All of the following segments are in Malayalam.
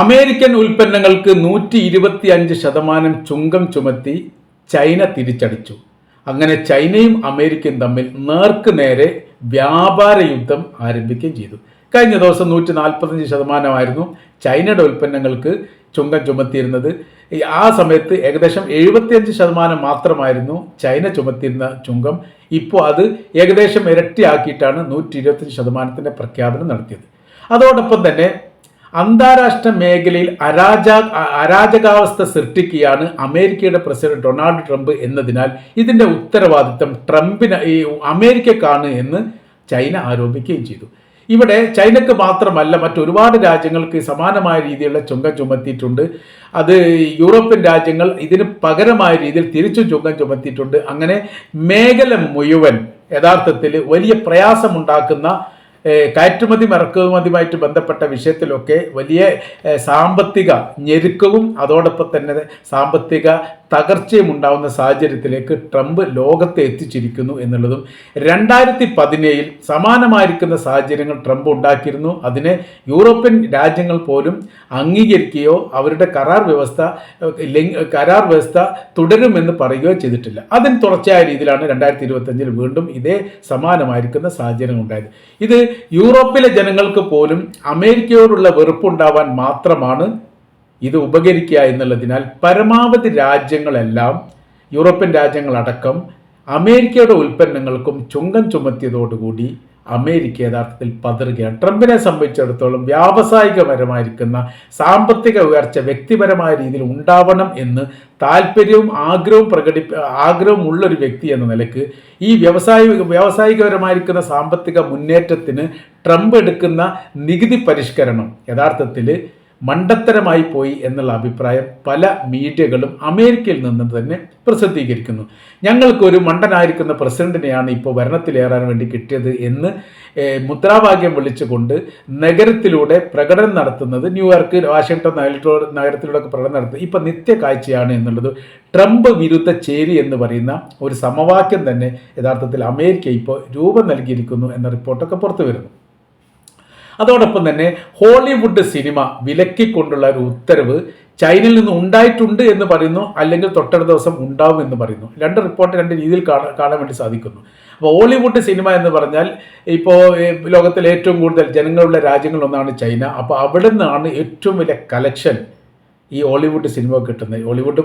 അമേരിക്കൻ ഉൽപ്പന്നങ്ങൾക്ക് നൂറ്റി ഇരുപത്തി അഞ്ച് ശതമാനം ചുങ്കം ചുമത്തി ചൈന തിരിച്ചടിച്ചു. അങ്ങനെ ചൈനയും അമേരിക്കയും തമ്മിൽ നേർക്ക് നേരെ വ്യാപാര യുദ്ധം ആരംഭിക്കുകയും ചെയ്തു. കഴിഞ്ഞ ദിവസം നൂറ്റി നാൽപ്പത്തഞ്ച് ശതമാനമായിരുന്നു ചൈനയുടെ ഉൽപ്പന്നങ്ങൾക്ക് ചുങ്കം ചുമത്തിയിരുന്നത്. ആ സമയത്ത് ഏകദേശം എഴുപത്തിയഞ്ച് ശതമാനം മാത്രമായിരുന്നു ചൈന ചുമത്തിയിരുന്ന ചുങ്കം. ഇപ്പോൾ അത് ഏകദേശം ഇരട്ടിയാക്കിയിട്ടാണ് നൂറ്റി ഇരുപത്തഞ്ച് ശതമാനത്തിന്റെ പ്രഖ്യാപനം നടത്തിയത്. അതോടൊപ്പം തന്നെ അന്താരാഷ്ട്ര മേഖലയിൽ അരാജ അരാജകാവസ്ഥ സൃഷ്ടിക്കുകയാണ് അമേരിക്കയുടെ പ്രസിഡന്റ് ഡൊണാൾഡ് ട്രംപ് എന്നതിനാൽ ഇതിന്റെ ഉത്തരവാദിത്തം ട്രംപിന് ഈ അമേരിക്കക്കാണ് എന്ന് ചൈന ആരോപിക്കുകയും ചെയ്തു. ഇവിടെ ചൈനക്ക് മാത്രമല്ല മറ്റൊരുപാട് രാജ്യങ്ങൾക്ക് സമാനമായ രീതിയിലുള്ള ചുങ്കം ചുമത്തിയിട്ടുണ്ട്. അത് യൂറോപ്യൻ രാജ്യങ്ങൾ ഇതിന് പകരമായ രീതിയിൽ തിരിച്ചു ചുങ്കം ചുമത്തിയിട്ടുണ്ട്. അങ്ങനെ മേഖല മുഴുവൻ യഥാർത്ഥത്തിൽ വലിയ പ്രയാസമുണ്ടാക്കുന്ന കയറ്റുമതി ഇറക്കുമതിയുമായിട്ട് ബന്ധപ്പെട്ട വിഷയത്തിലൊക്കെ വലിയ സാമ്പത്തിക ഞെരുക്കവും അതോടൊപ്പം തന്നെ സാമ്പത്തിക തകർച്ചയും ഉണ്ടാവുന്ന സാഹചര്യത്തിലേക്ക് ട്രംപ് ലോകത്തെ എത്തിച്ചിരിക്കുന്നു എന്നുള്ളതും രണ്ടായിരത്തി പതിനേഴിൽ സമാനമായിരിക്കുന്ന സാഹചര്യങ്ങൾ ട്രംപ് ഉണ്ടാക്കിയിരുന്നു. അതിനെ യൂറോപ്യൻ രാജ്യങ്ങൾ പോലും അംഗീകരിക്കുകയോ അവരുടെ കരാർ വ്യവസ്ഥ കരാർ വ്യവസ്ഥ തുടരുമെന്ന് പറയുകയോ ചെയ്തിട്ടില്ല. അതിന് തുടർച്ചയായ രീതിയിലാണ് രണ്ടായിരത്തി ഇരുപത്തഞ്ചിൽ വീണ്ടും ഇതേ സമാനമായിരിക്കുന്ന സാഹചര്യങ്ങൾ ഉണ്ടായത്. ഇത് യൂറോപ്പിലെ ജനങ്ങൾക്ക് പോലും അമേരിക്കയോടുള്ള വെറുപ്പുണ്ടാവാൻ മാത്രമാണ് ഇത് ഉപകരിക്കുക എന്നുള്ളതിനാൽ പരമാവധി രാജ്യങ്ങളെല്ലാം യൂറോപ്യൻ രാജ്യങ്ങളടക്കം അമേരിക്കയുടെ ഉൽപ്പന്നങ്ങൾക്കും ചുങ്കം ചുമത്തിയതോടുകൂടി അമേരിക്ക യഥാർത്ഥത്തിൽ പതറുകയാണ്. ട്രംപിനെ സംബന്ധിച്ചിടത്തോളം വ്യാവസായികപരമായിരിക്കുന്ന സാമ്പത്തിക ഉയർച്ച വ്യക്തിപരമായ രീതിയിൽ ഉണ്ടാവണം എന്ന് താല്പര്യവും ആഗ്രഹവും പ്രകടി ആഗ്രഹവും ഉള്ളൊരു വ്യക്തി എന്ന നിലയ്ക്ക് ഈ വ്യവസായ വ്യാവസായികപരമായിരിക്കുന്ന സാമ്പത്തിക മുന്നേറ്റത്തിന് ട്രംപ് എടുക്കുന്ന നികുതി പരിഷ്കരണം യഥാർത്ഥത്തിൽ മണ്ടത്തരമായി പോയി എന്നുള്ള അഭിപ്രായം പല മീഡിയകളും അമേരിക്കയിൽ നിന്ന് തന്നെ പ്രസിദ്ധീകരിക്കുന്നു. ഞങ്ങൾക്കൊരു മണ്ടനായിരിക്കുന്ന പ്രസിഡന്റിനെയാണ് ഇപ്പോൾ ഭരണത്തിലേറാൻ വേണ്ടി കിട്ടിയത് എന്ന് മുദ്രാവാക്യം വിളിച്ചുകൊണ്ട് നഗരത്തിലൂടെ പ്രകടനം നടത്തുന്നത് ന്യൂയോർക്ക് വാഷിങ്ടൺ നഗരത്തിലൂടെ നഗരത്തിലൂടെ പ്രകടനം നടത്തുന്നത് ഇപ്പം നിത്യ കാഴ്ചയാണ് എന്നുള്ളത്. ട്രംപ് വിരുദ്ധ ചേരി എന്ന് പറയുന്ന ഒരു സമവാക്യം തന്നെ യഥാർത്ഥത്തിൽ അമേരിക്ക ഇപ്പോൾ രൂപം നൽകിയിരിക്കുന്നു എന്ന റിപ്പോർട്ടൊക്കെ പുറത്തു വരുന്നു. അതോടൊപ്പം തന്നെ ഹോളിവുഡ് സിനിമ വിലക്കിക്കൊണ്ടുള്ള ഒരു ഉത്തരവ് ചൈനയിൽ നിന്ന് ഉണ്ടായിട്ടുണ്ട് എന്ന് പറയുന്നു അല്ലെങ്കിൽ തൊട്ടടുത്ത ദിവസം ഉണ്ടാവും എന്ന് പറയുന്നു. രണ്ട് റിപ്പോർട്ട് രണ്ട് രീതിയിൽ കാണാൻ വേണ്ടി സാധിക്കുന്നു. അപ്പോൾ ഹോളിവുഡ് സിനിമ എന്ന് പറഞ്ഞാൽ ഇപ്പോൾ ലോകത്തിലെ ഏറ്റവും കൂടുതൽ ജനങ്ങളുള്ള രാജ്യങ്ങളൊന്നാണ് ചൈന. അപ്പോൾ അവിടെ നിന്നാണ് ഏറ്റവും വലിയ കലക്ഷൻ ഈ ഹോളിവുഡ് സിനിമ കിട്ടുന്നത്. ഹോളിവുഡ്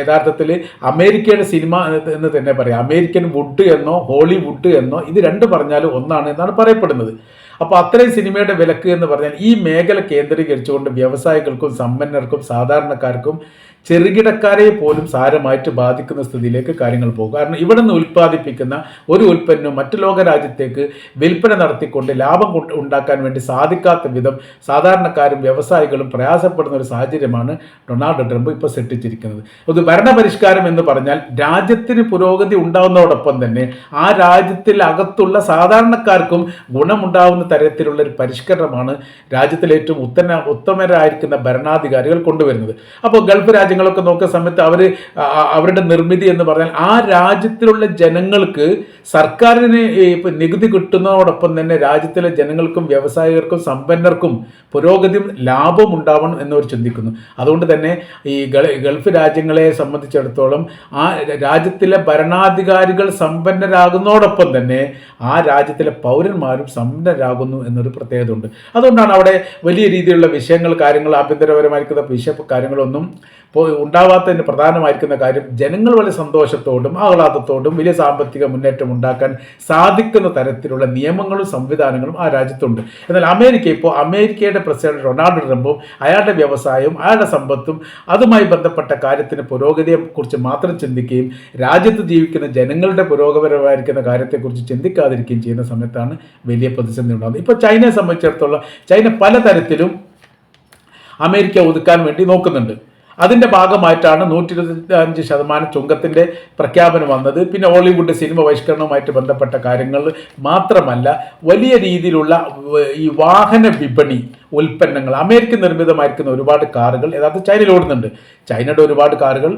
യഥാർത്ഥത്തിൽ അമേരിക്കയുടെ സിനിമ എന്ന് തന്നെ പറയാം. അമേരിക്കൻ വുഡ് എന്നോ ഹോളിവുഡ് എന്നോ ഇത് രണ്ട് പറഞ്ഞാലും ഒന്നാണ് എന്നാണ് പറയപ്പെടുന്നത്. അപ്പോൾ അത്രയും സിനിമയുടെ വിലക്ക് എന്ന് പറഞ്ഞാൽ ഈ മേഖല കേന്ദ്രീകരിച്ചുകൊണ്ട് വ്യവസായികൾക്കും സമ്പന്നർക്കും സാധാരണക്കാർക്കും ചെറുകിടക്കാരെ പോലും സാരമായിട്ട് ബാധിക്കുന്ന സ്ഥിതിയിലേക്ക് കാര്യങ്ങൾ പോകും. കാരണം ഇവിടെ നിന്ന് ഉൽപ്പാദിപ്പിക്കുന്ന ഒരു ഉൽപ്പന്നം മറ്റു ലോക രാജ്യത്തേക്ക് വിൽപ്പന നടത്തിക്കൊണ്ട് ലാഭം ഉണ്ടാക്കാൻ വേണ്ടി സാധിക്കാത്ത വിധം സാധാരണക്കാരും വ്യവസായികളും പ്രയാസപ്പെടുന്ന ഒരു സാഹചര്യമാണ് ഡൊണാൾഡ് ട്രംപ് ഇപ്പോൾ സൃഷ്ടിച്ചിരിക്കുന്നത്. അത് ഭരണപരിഷ്കാരം എന്ന് പറഞ്ഞാൽ രാജ്യത്തിന് പുരോഗതി ഉണ്ടാവുന്നതോടൊപ്പം തന്നെ ആ രാജ്യത്തിൽ അകത്തുള്ള സാധാരണക്കാർക്കും ഗുണമുണ്ടാവുന്ന തരത്തിലുള്ള ഒരു പരിഷ്കരണമാണ് രാജ്യത്തിലെ ഏറ്റവും ഉത്തമ ഉത്തമരായിരിക്കുന്ന ഭരണാധികാരികൾ കൊണ്ടുവരുന്നത്. അപ്പോൾ ഗൾഫ് രാജ്യങ്ങളൊക്കെ നോക്കുന്ന സമയത്ത് അവർ അവരുടെ നിർമ്മിതി എന്ന് പറഞ്ഞാൽ ആ രാജ്യത്തിലുള്ള ജനങ്ങൾക്ക് സർക്കാരിന് നികുതി കിട്ടുന്നതോടൊപ്പം തന്നെ രാജ്യത്തിലെ ജനങ്ങൾക്കും വ്യവസായികർക്കും സമ്പന്നർക്കും പുരോഗതി ലാഭം ഉണ്ടാവണം എന്നവർ ചിന്തിക്കുന്നു. അതുകൊണ്ട് തന്നെ ഈ ഗൾഫ് രാജ്യങ്ങളെ സംബന്ധിച്ചിടത്തോളം ആ രാജ്യത്തിലെ ഭരണാധികാരികൾ സമ്പന്നരാകുന്നതോടൊപ്പം തന്നെ ആ രാജ്യത്തിലെ പൗരന്മാരും സമ്പന്നരാകുന്നു എന്നൊരു പ്രത്യേകത ഉണ്ട് അതുകൊണ്ടാണ് അവിടെ വലിയ രീതിയിലുള്ള വിഷയങ്ങൾ കാര്യങ്ങൾ ആഭ്യന്തരപരമായിരിക്കുന്ന വിഷയ കാര്യങ്ങളൊന്നും ഉണ്ടാവാത്തതിന് പ്രധാനമായിരിക്കുന്ന കാര്യം ജനങ്ങൾ വളരെ സന്തോഷത്തോടും ആഹ്ലാദത്തോടും വലിയ സാമ്പത്തിക മുന്നേറ്റം ഉണ്ടാക്കാൻ സാധിക്കുന്ന തരത്തിലുള്ള നിയമങ്ങളും സംവിധാനങ്ങളും ആ രാജ്യത്തുണ്ട്. എന്നാൽ അമേരിക്ക ഇപ്പോൾ അമേരിക്കയുടെ പ്രസിഡന്റ് റൊണാൾഡ് ട്രംപും അയാളുടെ വ്യവസായവും അയാളുടെ സമ്പത്തും അതുമായി ബന്ധപ്പെട്ട കാര്യത്തിന് പുരോഗതിയെ കുറിച്ച് മാത്രം ചിന്തിക്കുകയും രാജ്യത്ത് ജീവിക്കുന്ന ജനങ്ങളുടെ പുരോഗമനമായിരിക്കുന്ന കാര്യത്തെക്കുറിച്ച് ചിന്തിക്കാതിരിക്കുകയും ചെയ്യുന്ന സമയത്താണ് വലിയ പ്രതിസന്ധി ഉണ്ടാകുന്നത്. ഇപ്പോൾ ചൈനയെ സംബന്ധിച്ചിടത്തോളം ചൈന പലതരത്തിലും അമേരിക്ക ഒതുക്കാൻ വേണ്ടി നോക്കുന്നുണ്ട്. അതിന്റെ ഭാഗമായിട്ടാണ് നൂറ്റി ഇരുപത്തി അഞ്ച് ശതമാനം ചുങ്കത്തിന്റെ പ്രഖ്യാപനം വന്നത്. പിന്നെ ഹോളിവുഡ് സിനിമ ബഹിഷ്കരണവുമായിട്ട് ബന്ധപ്പെട്ട കാര്യങ്ങൾ മാത്രമല്ല വലിയ രീതിയിലുള്ള ഈ വാഹന വിപണി ഉൽപ്പന്നങ്ങൾ അമേരിക്ക നിർമ്മിതമായിരിക്കുന്ന ഒരുപാട് കാറുകൾ യഥാർത്ഥ ചൈനയിൽ ഓടുന്നുണ്ട്. ചൈനയുടെ ഒരുപാട് കാറുകൾ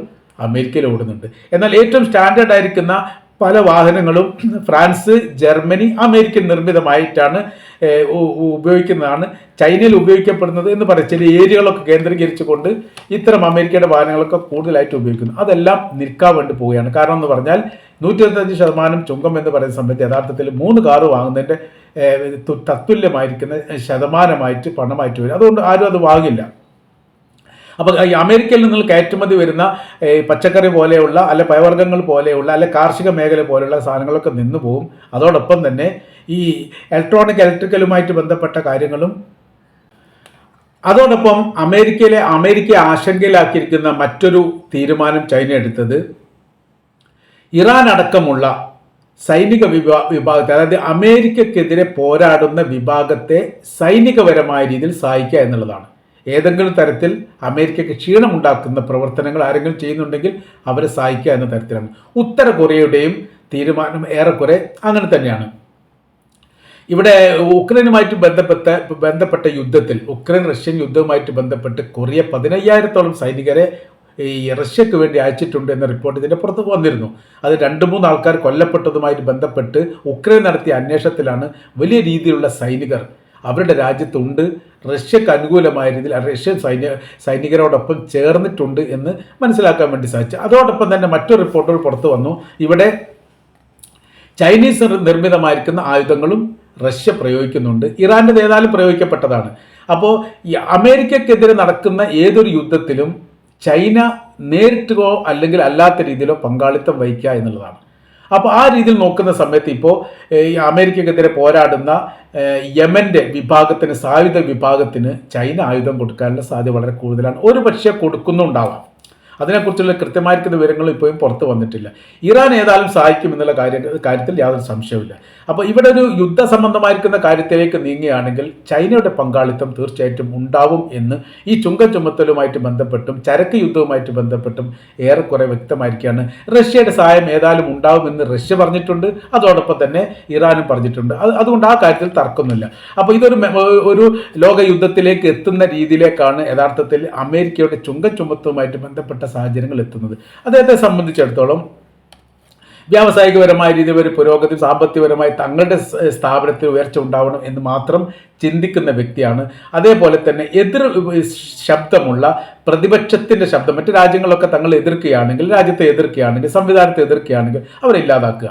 അമേരിക്കയിൽ ഓടുന്നുണ്ട്. എന്നാൽ ഏറ്റവും സ്റ്റാൻഡേർഡ് ആയിരിക്കുന്ന പല വാഹനങ്ങളും ഫ്രാൻസ് ജർമ്മനി അമേരിക്കൻ നിർമ്മിതമായിട്ടാണ് ഉപയോഗിക്കുന്നതാണ്. ചൈനയിൽ ഉപയോഗിക്കപ്പെടുന്നത് എന്ന് പറയും. ചില ഏരിയകളൊക്കെ കേന്ദ്രീകരിച്ചുകൊണ്ട് ഇത്തരം അമേരിക്കയുടെ വാഹനങ്ങളൊക്കെ കൂടുതലായിട്ട് ഉപയോഗിക്കുന്നു. അതെല്ലാം നിൽക്കാൻ വേണ്ടി പോവുകയാണ്. കാരണം എന്ന് പറഞ്ഞാൽ നൂറ്റി ഇരുപത്തഞ്ച് ശതമാനം ചുങ്കം എന്ന് പറയുന്ന സമയത്ത് യഥാർത്ഥത്തിൽ മൂന്ന് കാറ് വാങ്ങുന്നതിന്റെ തത്തുല്യമായിരിക്കുന്ന ശതമാനമായിട്ട് പണമായിട്ട് വരും. അതുകൊണ്ട് ആരും അത് വാങ്ങില്ല. അപ്പോൾ ഈ അമേരിക്കയിൽ നിന്ന് കയറ്റുമതി വരുന്ന പച്ചക്കറി പോലെയുള്ള അല്ല പയവർഗങ്ങൾ പോലെയുള്ള അല്ലെ കാർഷിക മേഖല പോലെയുള്ള സാധനങ്ങളൊക്കെ നിന്നു പോകും അതോടൊപ്പം തന്നെ ഈ ഇലക്ട്രോണിക് ഇലക്ട്രിക്കലുമായിട്ട് ബന്ധപ്പെട്ട കാര്യങ്ങളും അതോടൊപ്പം അമേരിക്കയിലെ അമേരിക്കയെ ആശങ്കയിലാക്കിയിരിക്കുന്ന മറ്റൊരു തീരുമാനം ചൈന എടുത്തത്. ഇറാൻ അടക്കമുള്ള സൈനിക വിഭാ വിഭാഗത്തെ അതായത് അമേരിക്കക്കെതിരെ പോരാടുന്ന വിഭാഗത്തെ സൈനികപരമായ രീതിയിൽ സഹായിക്കുക എന്നുള്ളതാണ്. ഏതെങ്കിലും തരത്തിൽ അമേരിക്കയ്ക്ക് ക്ഷീണമുണ്ടാക്കുന്ന പ്രവർത്തനങ്ങൾ ആരെങ്കിലും ചെയ്യുന്നുണ്ടെങ്കിൽ അവരെ സഹായിക്കുക എന്ന തരത്തിലാണ്. ഉത്തര കൊറിയയുടെയും തീരുമാനം ഏറെക്കുറെ അങ്ങനെ തന്നെയാണ്. ഇവിടെ ഉക്രൈനുമായിട്ട് ബന്ധപ്പെട്ട ബന്ധപ്പെട്ട യുദ്ധത്തിൽ ഉക്രൈൻ റഷ്യൻ യുദ്ധവുമായിട്ട് ബന്ധപ്പെട്ട് കൊറിയ പതിനയ്യായിരത്തോളം സൈനികരെ ഈ റഷ്യക്ക് വേണ്ടി അയച്ചിട്ടുണ്ട് എന്ന റിപ്പോർട്ട് ഇതിന്റെ പുറത്ത് വന്നിരുന്നു. അത് രണ്ട് മൂന്ന് ആൾക്കാർ കൊല്ലപ്പെട്ടതുമായിട്ട് ബന്ധപ്പെട്ട് ഉക്രൈൻ നടത്തിയ അന്വേഷണത്തിലാണ് വലിയ രീതിയിലുള്ള സൈനികർ അവരുടെ രാജ്യത്തുണ്ട്. റഷ്യക്ക് അനുകൂലമായ രീതിയിൽ റഷ്യൻ സൈന്യ സൈനികരോടൊപ്പം ചേർന്നിട്ടുണ്ട് എന്ന് മനസ്സിലാക്കാൻ വേണ്ടി സാധിച്ചു. അതോടൊപ്പം തന്നെ മറ്റൊരു റിപ്പോർട്ടുകൾ പുറത്തു വന്നു. ഇവിടെ ചൈനീസ് നിർ- നിർമ്മിതമായിരിക്കുന്ന ആയുധങ്ങളും റഷ്യ പ്രയോഗിക്കുന്നുണ്ട്. ഇറാന്റെ ഏതായാലും പ്രയോഗിക്കപ്പെട്ടതാണ്. അപ്പോൾ അമേരിക്കക്കെതിരെ നടക്കുന്ന ഏതൊരു യുദ്ധത്തിലും ചൈന നേരിട്ടോ അല്ലെങ്കിൽ അല്ലാത്ത രീതിയിലോ പങ്കാളിത്തം വഹിക്കുക എന്നുള്ളതാണ്. അപ്പോൾ ആ രീതിയിൽ നോക്കുന്ന സമയത്ത് ഇപ്പോൾ ഈ അമേരിക്കക്കെതിരെ പോരാടുന്ന യമന്റെ വിഭാഗത്തിന് സായുധ വിഭാഗത്തിന് ചൈന ആയുധം കൊടുക്കാനുള്ള സാധ്യത വളരെ കൂടുതലാണ്. ഒരു പക്ഷേ കൊടുക്കുന്നുണ്ടാവാം. അതിനെക്കുറിച്ചുള്ള കൃത്യമായിരിക്കുന്ന വിവരങ്ങൾ ഇപ്പോഴും പുറത്തു വന്നിട്ടില്ല. ഇറാൻ ഏതായാലും സഹായിക്കും എന്നുള്ള കാര്യ കാര്യത്തിൽ യാതൊരു സംശയവുമില്ല. അപ്പോൾ ഇവിടെ ഒരു യുദ്ധ സംബന്ധമായിരിക്കുന്ന കാര്യത്തിലേക്ക് നീങ്ങുകയാണെങ്കിൽ ചൈനയുടെ പങ്കാളിത്തം തീർച്ചയായിട്ടും ഉണ്ടാവും എന്ന് ഈ ചുങ്കം ചുമത്തലുമായിട്ട് ബന്ധപ്പെട്ടും ചരക്ക് യുദ്ധവുമായിട്ട് ബന്ധപ്പെട്ടും ഏറെക്കുറെ വ്യക്തമായിരിക്കുകയാണ്. റഷ്യയുടെ സഹായം ഏതായാലും ഉണ്ടാവുമെന്ന് റഷ്യ പറഞ്ഞിട്ടുണ്ട്. അതോടൊപ്പം തന്നെ ഇറാനും പറഞ്ഞിട്ടുണ്ട്. അത് അതുകൊണ്ട് ആ കാര്യത്തിൽ തർക്കമൊന്നുമില്ല. അപ്പോൾ ഇതൊരു ഒരു ലോകയുദ്ധത്തിലേക്ക് എത്തുന്ന രീതിയിലേക്കാണ് യഥാർത്ഥത്തിൽ അമേരിക്കയുടെ ചുങ്കം ചുമത്തവുമായിട്ട് ബന്ധപ്പെട്ട സാഹചര്യങ്ങൾ എത്തുന്നത്. അദ്ദേഹത്തെ സംബന്ധിച്ചിടത്തോളം വ്യാവസായികപരമായ രീതിയിൽ ഒരു പുരോഗതി സാമ്പത്തികപരമായി തങ്ങളുടെ സ്ഥാപനത്തിൽ ഉയർച്ച ഉണ്ടാവണം എന്ന് മാത്രം ചിന്തിക്കുന്ന വ്യക്തിയാണ്. അതേപോലെ തന്നെ എതിർ ശബ്ദമുള്ള പ്രതിപക്ഷത്തിന്റെ ശബ്ദം മറ്റ് രാജ്യങ്ങളൊക്കെ തങ്ങൾ എതിർക്കുകയാണെങ്കിൽ രാജ്യത്തെ എതിർക്കുകയാണെങ്കിൽ സംവിധാനത്തെ എതിർക്കുകയാണെങ്കിൽ അവരെ ഇല്ലാതാക്കുക.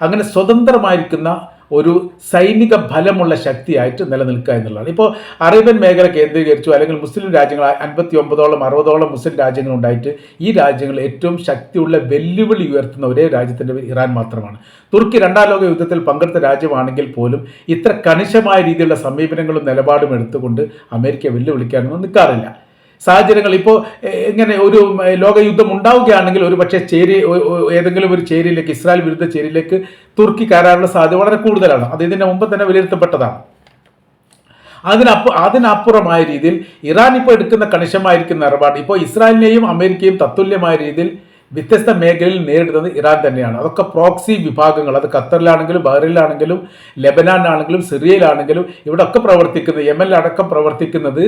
അങ്ങനെ സ്വതന്ത്രമായിരിക്കുന്ന ഒരു സൈനിക ഫലമുള്ള ശക്തിയായിട്ട് നിലനിൽക്കുക എന്നുള്ളതാണ്. ഇപ്പോൾ അറേബ്യൻ മേഖല കേന്ദ്രീകരിച്ചു അല്ലെങ്കിൽ മുസ്ലിം രാജ്യങ്ങൾ അൻപത്തി ഒമ്പതോളം അറുപതോളം മുസ്ലിം രാജ്യങ്ങൾ ഉണ്ടായിട്ട് ഈ രാജ്യങ്ങൾ ഏറ്റവും ശക്തിയുള്ള വെല്ലുവിളി ഉയർത്തുന്ന ഒരേ രാജ്യത്തിന്റെ ഇറാൻ മാത്രമാണ്. തുർക്കി രണ്ടാം ലോക യുദ്ധത്തിൽ പങ്കെടുത്ത രാജ്യമാണെങ്കിൽ പോലും ഇത്ര കണിശമായ രീതിയിലുള്ള സമീപനങ്ങളും നിലപാടും എടുത്തുകൊണ്ട് അമേരിക്ക വെല്ലുവിളിക്കാനൊന്നും നിൽക്കാറില്ല. സാഹചര്യങ്ങൾ ഇപ്പോൾ ഇങ്ങനെ ഒരു ലോകയുദ്ധം ഉണ്ടാവുകയാണെങ്കിൽ ഒരു പക്ഷേ ചേരി ഏതെങ്കിലും ഒരു ചേരിയിലേക്ക് ഇസ്രായേൽ വിരുദ്ധ ചേരിയിലേക്ക് തുർക്കി കയറാനുള്ള സാധ്യത വളരെ കൂടുതലാണ്. അത് ഇതിന്റെ മുമ്പ് തന്നെ വിലയിരുത്തപ്പെട്ടതാണ്. അതിനപ്പു അതിനപ്പുറമായ രീതിയിൽ ഇറാൻ ഇപ്പോൾ എടുക്കുന്ന കണിശമായിരിക്കുന്ന നിലപാട് ഇപ്പോൾ ഇസ്രായേലിനെയും അമേരിക്കയും തത്തുല്യമായ രീതിയിൽ വ്യത്യസ്ത മേഖലയിൽ നേരിടുന്നത് ഇറാൻ തന്നെയാണ്. അതൊക്കെ പ്രോക്സി വിഭാഗങ്ങൾ അത് ഖത്തറിലാണെങ്കിലും ബഹ്റിനിലാണെങ്കിലും ലെബനാനിലാണെങ്കിലും സിറിയയിലാണെങ്കിലും ഇവിടെ ഒക്കെ പ്രവർത്തിക്കുന്നത് അടക്കം പ്രവർത്തിക്കുന്നത്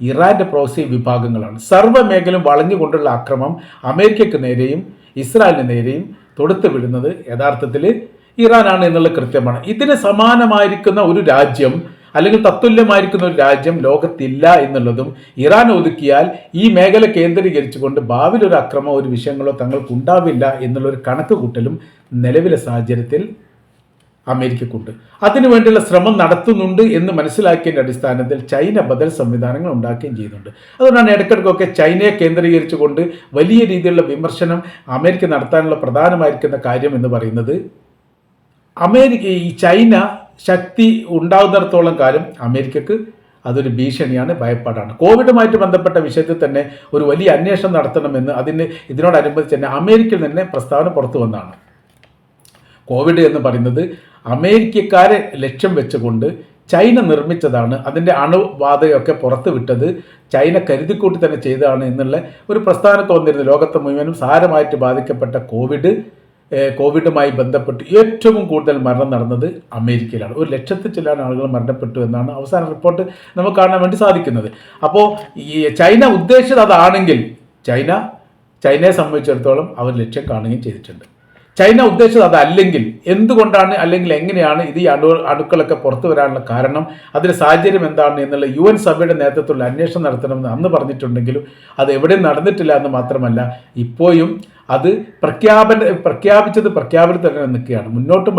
ഇറാന്റെ പ്രോക്സി വിഭാഗങ്ങളാണ്. സർവ മേഖലയും വളഞ്ഞുകൊണ്ടുള്ള അക്രമം അമേരിക്കയ്ക്ക് നേരെയും ഇസ്രായേലിന് നേരെയും തൊടുത്തു വിടുന്നത് യഥാർത്ഥത്തിൽ ഇറാനാണ് എന്നുള്ളത് കൃത്യമാണ്. ഇതിന് സമാനമായിരിക്കുന്ന ഒരു രാജ്യം അല്ലെങ്കിൽ തത്തുല്യമായിരിക്കുന്ന ഒരു രാജ്യം ലോകത്തില്ല എന്നുള്ളതും ഇറാൻ ഒതുക്കിയാൽ ഈ മേഖല കേന്ദ്രീകരിച്ചുകൊണ്ട് ഭാവിയിൽ ഒരു അക്രമമോ ഒരു വിഷയങ്ങളോ തങ്ങൾക്ക് ഉണ്ടാവില്ല എന്നുള്ളൊരു കണക്ക് കൂട്ടലും നിലവിലെ സാഹചര്യത്തിൽ അമേരിക്കക്കുണ്ട്. അതിനുവേണ്ടിയുള്ള ശ്രമം നടത്തുന്നുണ്ട് എന്ന് മനസ്സിലാക്കിയതിന്റെ അടിസ്ഥാനത്തിൽ ചൈന ബദൽ സംവിധാനങ്ങൾ ഉണ്ടാക്കുകയും ചെയ്യുന്നുണ്ട്. അതുകൊണ്ടാണ് ഇടയ്ക്കിടയ്ക്കൊക്കെ ചൈനയെ കേന്ദ്രീകരിച്ചുകൊണ്ട് വലിയ രീതിയിലുള്ള വിമർശനം അമേരിക്ക നടത്താനുള്ള പ്രധാനമായിരിക്കുന്ന കാര്യം എന്ന് പറയുന്നത് അമേരിക്ക ഈ ചൈന ശക്തി ഉണ്ടാകുന്നിടത്തോളം കാലം അമേരിക്കക്ക് അതൊരു ഭീഷണിയാണ് ഭയപ്പാടാണ്. കോവിഡുമായിട്ട് ബന്ധപ്പെട്ട വിഷയത്തിൽ തന്നെ ഒരു വലിയ അന്വേഷണം നടത്തണമെന്ന് അതിന് ഇതിനോടനുബന്ധിച്ച് തന്നെ അമേരിക്കയിൽ തന്നെ പ്രസ്താവന പുറത്തു വന്നതാണ്. കോവിഡ് എന്ന് പറയുന്നത് അമേരിക്കക്കാരെ ലക്ഷ്യം വെച്ചുകൊണ്ട് ചൈന നിർമ്മിച്ചതാണ്. അതിന്റെ അണുബാധയൊക്കെ പുറത്തുവിട്ടത് ചൈന കരുതിക്കൂട്ടി തന്നെ ചെയ്തതാണ് എന്നുള്ള ഒരു പ്രസ്ഥാനം തോന്നിയിരുന്നു ലോകത്തെ മുഴുവനും സാരമായിട്ട് ബാധിക്കപ്പെട്ട കോവിഡ് കോവിഡുമായി ബന്ധപ്പെട്ട് ഏറ്റവും കൂടുതൽ മരണം നടന്നത് അമേരിക്കയിലാണ്. ഒരു ലക്ഷത്തിൽ ചില ആളുകൾ മരണപ്പെട്ടു എന്നാണ് അവസാന റിപ്പോർട്ട് നമുക്ക് കാണാൻ വേണ്ടി സാധിക്കുന്നത്. അപ്പോൾ ഈ ചൈന ഉദ്ദേശിച്ചത് അതാണെങ്കിൽ ചൈന ചൈനയെ സംബന്ധിച്ചിടത്തോളം അവർ ലക്ഷ്യം കാണുകയും ചെയ്തിട്ടുണ്ട്. ചൈന ഉദ്ദേശിച്ചത് അതല്ലെങ്കിൽ എന്തുകൊണ്ടാണ് അല്ലെങ്കിൽ എങ്ങനെയാണ് ഇത് ഈ അണു അണുക്കളൊക്കെ പുറത്തു വരാനുള്ള കാരണം? അതിന് സാഹചര്യം എന്താണ് എന്നുള്ള യു എൻ സഭയുടെ നേതൃത്വത്തിൽ അന്വേഷണം നടത്തണമെന്ന് അന്ന് പറഞ്ഞിട്ടുണ്ടെങ്കിലും അത് എവിടെയും നടന്നിട്ടില്ല എന്ന് മാത്രമല്ല ഇപ്പോഴും അത് പ്രഖ്യാപന പ്രഖ്യാപിച്ചത് പ്രഖ്യാപനത്തിൽ തന്നെ നിൽക്കുകയാണ്. മുന്നോട്ടും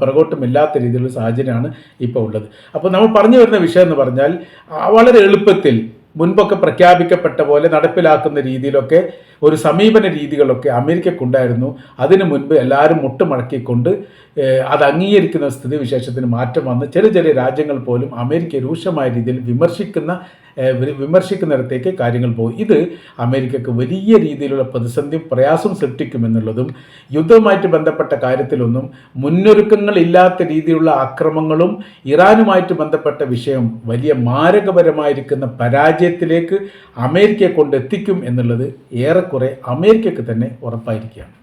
പിറകോട്ടും ഇല്ലാത്ത രീതിയിലുള്ള സാഹചര്യമാണ് ഇപ്പോൾ ഉള്ളത്. അപ്പോൾ നമ്മൾ പറഞ്ഞു വരുന്ന വിഷയം എന്ന് പറഞ്ഞാൽ വളരെ എളുപ്പത്തിൽ മുൻപൊക്കെ പ്രഖ്യാപിക്കപ്പെട്ട പോലെ നടപ്പിലാക്കുന്ന രീതിയിലൊക്കെ ഒരു സമീപന രീതികളൊക്കെ അമേരിക്കക്കുണ്ടായിരുന്നു. അതിനു മുൻപ് എല്ലാവരും മുട്ടുമടക്കിക്കൊണ്ട് അത് അംഗീകരിക്കുന്ന സ്ഥിതിവിശേഷത്തിന് മാറ്റം വന്ന് ചെറിയ ചെറിയ രാജ്യങ്ങൾ പോലും അമേരിക്ക രൂക്ഷമായ രീതിയിൽ വിമർശിക്കുന്ന വിമർശിക്കുന്നിടത്തേക്ക് കാര്യങ്ങൾ പോകും. ഇത് അമേരിക്കക്ക് വലിയ രീതിയിലുള്ള പ്രതിസന്ധി പ്രയാസം സൃഷ്ടിക്കുമെന്നുള്ളതും യുദ്ധവുമായിട്ട് ബന്ധപ്പെട്ട കാര്യത്തിലൊന്നും മുന്നൊരുക്കങ്ങളില്ലാത്ത രീതിയിലുള്ള അക്രമങ്ങളും ഇറാനുമായിട്ട് ബന്ധപ്പെട്ട വിഷയം വലിയ മാരകപരമായിരിക്കുന്ന പരാജയത്തിലേക്ക് അമേരിക്കയെ കൊണ്ടെത്തിക്കും എന്നുള്ളത് ഏറെക്കുറെ അമേരിക്കക്ക് തന്നെ ഉറപ്പായിരിക്കുകയാണ്.